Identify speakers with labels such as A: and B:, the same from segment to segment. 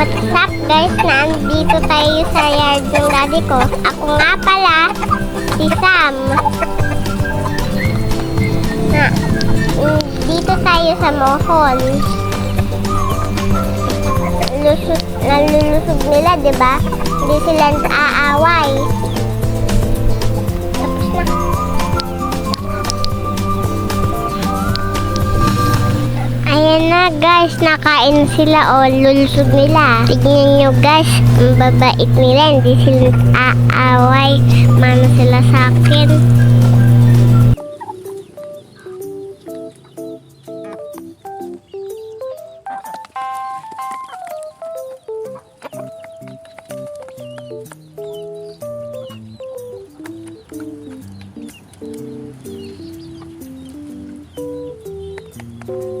A: What's up guys? Nandito tayo sa yard ng daddy ko. Ako nga pala, si Sam. Na, dito tayo sa Mohon. Lusot, nalulusog nila, di ba? Hindi sila aaway. Guys, nakain sila o lulusog nila. Tignan nyo guys, ang babait nila, hindi sila aaway. Mano sila sa akin.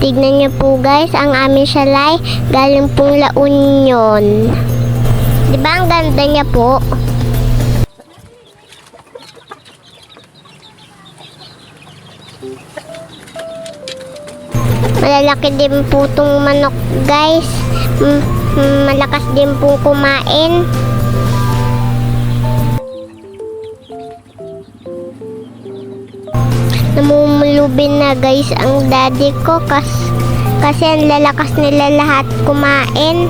A: Tignan nyo po guys, ang aming shalay galing pong La Union. Di ba ang ganda niya po? Malalaki din po itong manok guys. Mm, Malakas din po kumain. Namumulubin na guys ang daddy ko kas kasi ang lalakas nila lahat kumain.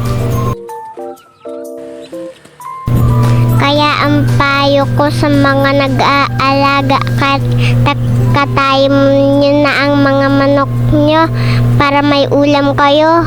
A: Kaya ang payo ko sa mga nag-aalaga kat katayim nyo na ang mga manok nyo para may ulam kayo.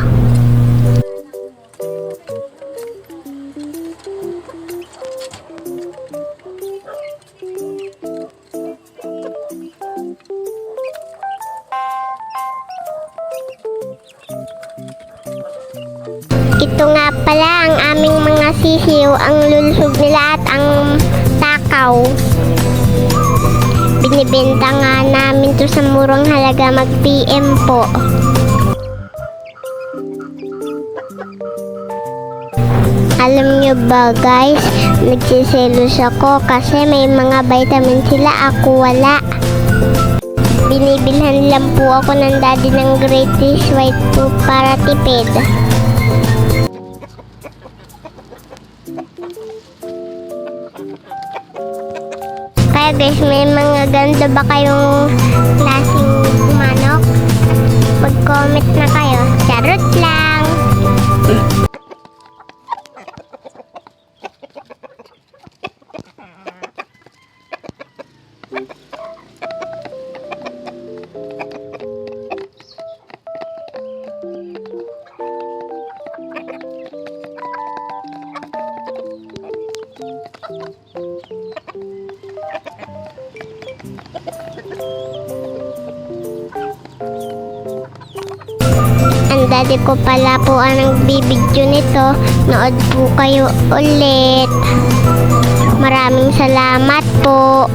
A: Ito nga pala ang aming mga sisiw, ang lulusog nila at ang takaw. Binibenta nga namin to sa murang halaga mag-PM po. Alam nyo ba guys, nagsiselos ako kasi may mga vitamin sila, ako wala. Binibilhan lang po ako ng daddy ng greatest white po para tipid. Guys, may mga ganda ba kayong klaseng manok? Mag-comment na kayo. Charot lang! Ang daddy ko pala po ang nagbibidyo nito. Nood po kayo ulit. Maraming salamat po.